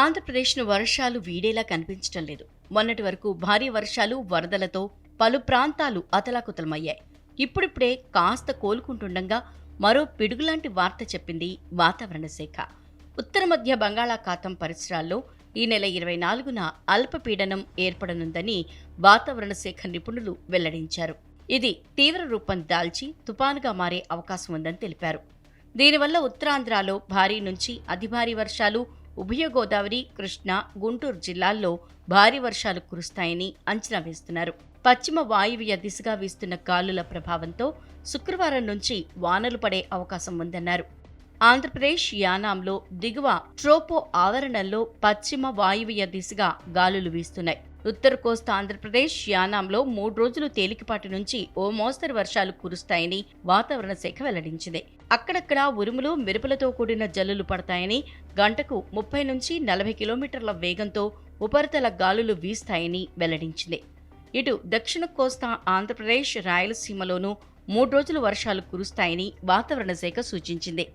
ఆంధ్రప్రదేశ్ను వర్షాలు వీడేలా కనిపించటం లేదు. మొన్నటి వరకు భారీ వర్షాలు వరదలతో పలు ప్రాంతాలు అతలాకుతలమయ్యాయి. ఇప్పుడిప్పుడే కాస్త కోలుకుంటుండగా మరో పిడుగులాంటి వార్త చెప్పింది వాతావరణ శాఖ. ఉత్తర మధ్య బంగాళాఖాతం పరిసరాల్లో ఈ నెల ఇరవై నాలుగున అల్పపీడనం ఏర్పడనుందని వాతావరణ శాఖ నిపుణులు వెల్లడించారు. ఇది తీవ్ర రూపం దాల్చి తుపానుగా మారే అవకాశం ఉందని తెలిపారు. దీనివల్ల ఉత్తరాంధ్రలో భారీ నుంచి అతి భారీ వర్షాలు ఉభయ గోదావరి కృష్ణా గుంటూరు జిల్లాల్లో భారీ వర్షాలు కురుస్తాయని అంచనా వేస్తున్నారు. పశ్చిమ వాయువ్య దిశగా వీస్తున్న గాలుల ప్రభావంతో శుక్రవారం నుంచి వానలు పడే అవకాశం ఉందన్నారు. ఆంధ్రప్రదేశ్ యానాంలో దిగువ ట్రోపో ఆవరణల్లో పశ్చిమ వాయువ్య దిశగా గాలులు వీస్తున్నాయి. ఉత్తర కోస్తా ఆంధ్రప్రదేశ్ యానాంలో మూడు రోజులు తేలికపాటి నుంచి ఓ మోస్తరు వర్షాలు కురుస్తాయని వాతావరణ శాఖ వెల్లడించింది. అక్కడక్కడ ఉరుములు మెరుపులతో కూడిన జల్లులు పడతాయని గంటకు ముప్పై నుంచి నలభై కిలోమీటర్ల వేగంతో ఉపరితల గాలులు వీస్తాయని వెల్లడించింది. ఇటు దక్షిణ కోస్తా ఆంధ్రప్రదేశ్ రాయలసీమలోనూ మూడు రోజులు వర్షాలు కురుస్తాయని వాతావరణ శాఖ సూచించింది.